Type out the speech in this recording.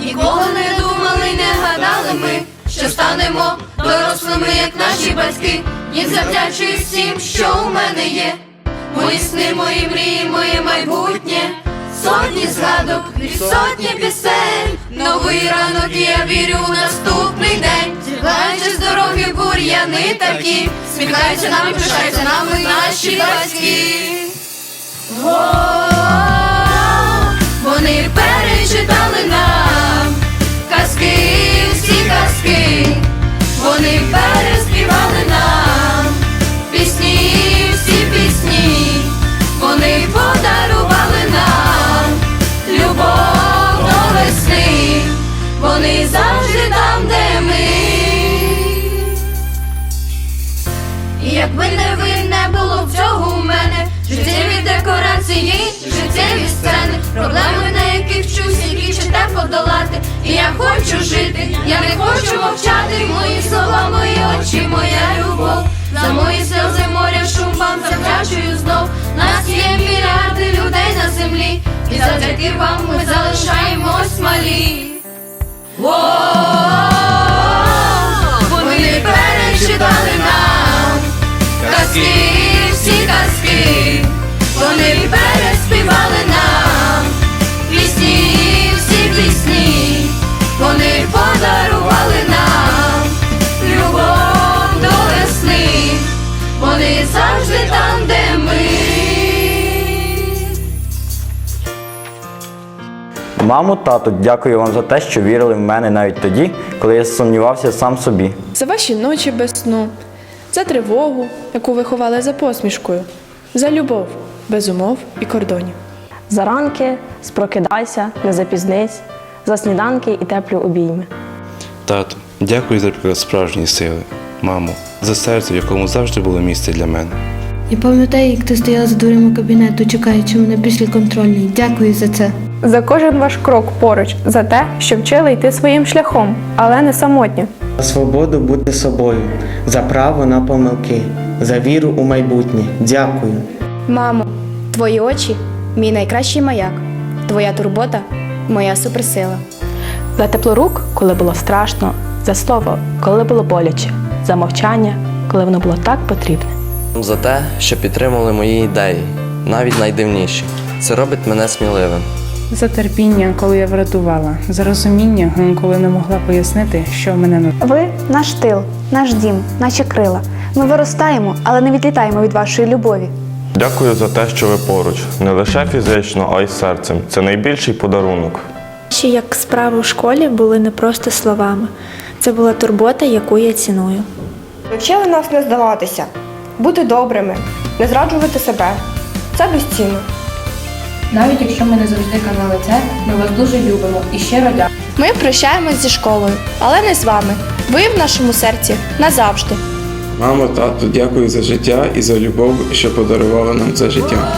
Ніколи не думали, не гадали ми, що станемо дорослими, як наші батьки, їм завдячую всім, що у мене є. Мої сни, мої мрії, моє майбутнє, сотні згадок і сотні пісень. Новий ранок, і я вірю у наступний день. Зігаючи з дороги бур'яни такі, сміхаються нами, пишаються нами наші батьки. Декорації, життєві сцени Проблеми, на яких вчусь, які чите подолати. І я хочу жити, я не хочу мовчати Мої слова, мої очі, моя любов. За мої сльози моря шум вам завдячую знов Нас є мільярди людей на землі І завдяки вам ми залишаємось малі. О, Мамо, тату, дякую вам за те, що вірили в мене навіть тоді, коли я сумнівався сам собі. за ваші ночі без сну, за тривогу, яку ви ховали за посмішкою, за любов без умов і кордонів. Заранки, спрокидайся, не запізнись, за сніданки і теплі обійми. Тату, дякую за приклад справжньої сили. Мамо, за серце, в якому завжди було місце для мене. Я пам'ятаю, як ти стояла за дверима кабінету, чекаючи мене після контрольної. Дякую за це. За кожен ваш крок поруч, за те, що вчили йти своїм шляхом, але не самотньо. За свободу бути собою, за право на помилки, за віру у майбутнє. Дякую. Мамо, твої очі мій найкращий маяк. Твоя турбота моя суперсила. За тепло рук, коли було страшно, за слово, коли було боляче, за мовчання, коли воно було так потрібне. За те, що підтримали мої ідеї, навіть найдивніші. Це робить мене сміливим. За терпіння, коли я врятувала, за розуміння, коли не могла пояснити, що в мене не Ви наш тил, наш дім, наші крила. Ми виростаємо, але не відлітаємо від вашої любові. Дякую за те, що ви поруч, не лише фізично, а й серцем. Це найбільший подарунок. Ще як справи в школі були не просто словами. Це була турбота, яку я ціную. Навчили нас не здаватися, бути добрими, не зраджувати себе. Це безцінно. Навіть якщо ми не завжди казали це, ми вас дуже любимо і щиро дякуємо. Ми прощаємось зі школою, але не з вами. Ви в нашому серці назавжди. Мамо, тату, дякую за життя і за любов, що подарували нам це життя.